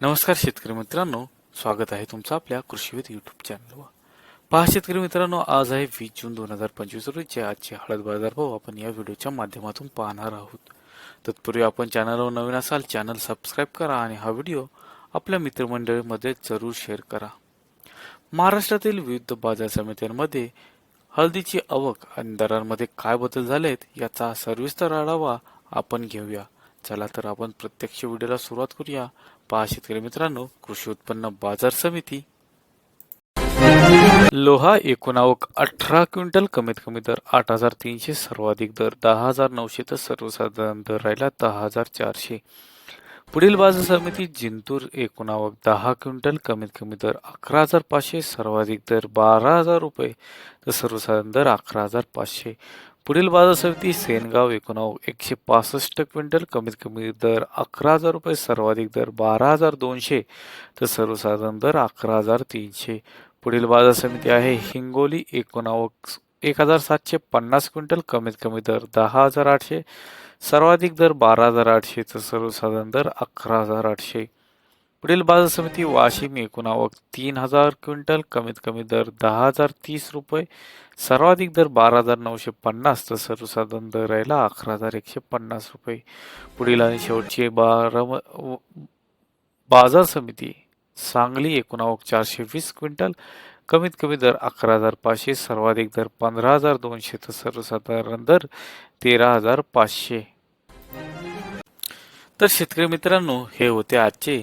नमस्कार शेतकरी मित्रांनो स्वागत आहे तुमचं आपल्या कृषीविद युट्यूब चॅनलवर पहा शेतकरी मित्रांनो आज आहे वीस जून दोन हजार पंचवीस रोजीचे आजचे हळद बाजार भाव आपण या व्हिडिओच्या माध्यमातून पाहणार आहोत. तत्पूर्वी आपण चॅनलवर नवीन असाल चॅनल सबस्क्राईब करा आणि हा व्हिडिओ आपल्या मित्रमंडळीमध्ये जरूर शेअर करा. महाराष्ट्रातील विविध बाजार समित्यांमध्ये हळदीची आवक आणि दरांमध्ये काय बदल झालेत याचा सविस्तर आढावा आपण घेऊया. चला तर आपण प्रत्यक्ष व्हिडिओला सुरुवात करूया. पहा शेतकरी मित्रांनो कृषी उत्पन्न बाजार समिती. लोहा एकूण आवक अठरा क्विंटल कमीत कमी दर आठ हजार तीनशे सर्वाधिक दर दहा हजार नऊशे तर सर्वसाधारण दर राहिला दहा हजार चारशे. पुढील बाजार समिती जिंतूर एकूण आवक दहा क्विंटल कमीत कमी दर अकरा हजार पाचशे सर्वाधिक दर बारा हजार रुपये तर सर्वसाधारण दर अकरा हजार पाचशे. पुढील बाजार समिती सेनगाव एकोणाव एकशे पासष्ट क्विंटल कमीत कमी दर अकरा हजार रुपये सर्वाधिक दर बारा हजार दोनशे तर सर्वसाधारण दर अकरा हजार तीनशे. पुढील बाजार समिती आहे हिंगोली एकोणाव एक हजार सातशे पन्नास क्विंटल कमीत कमी दर दहा हजार आठशे सर्वाधिक दर बारा हजार आठशे तर सर्वसाधारण दर अकरा हजार आठशे. पुढील बाजार समिती वाशिम एकूण आवक तीन हजार क्विंटल कमीत कमी दर दहा हजार तीस रुपये सर्वाधिक दर बारा हजार नऊशे पन्नास तर सर्वसाधारण दर राहिला अकरा हजार एकशे पन्नास रुपये. पुढील आणि शेवटची बारा बाजार समिती सांगली एकूण आवक चारशे वीस क्विंटल कमीत कमी दर अकरा हजार पाचशे सर्वाधिक दर पंधरा हजार दोनशे तर सर्वसाधारण दर तेरा हजार पाचशे. तर शेतकरी मित्रांनो हे होते आजचे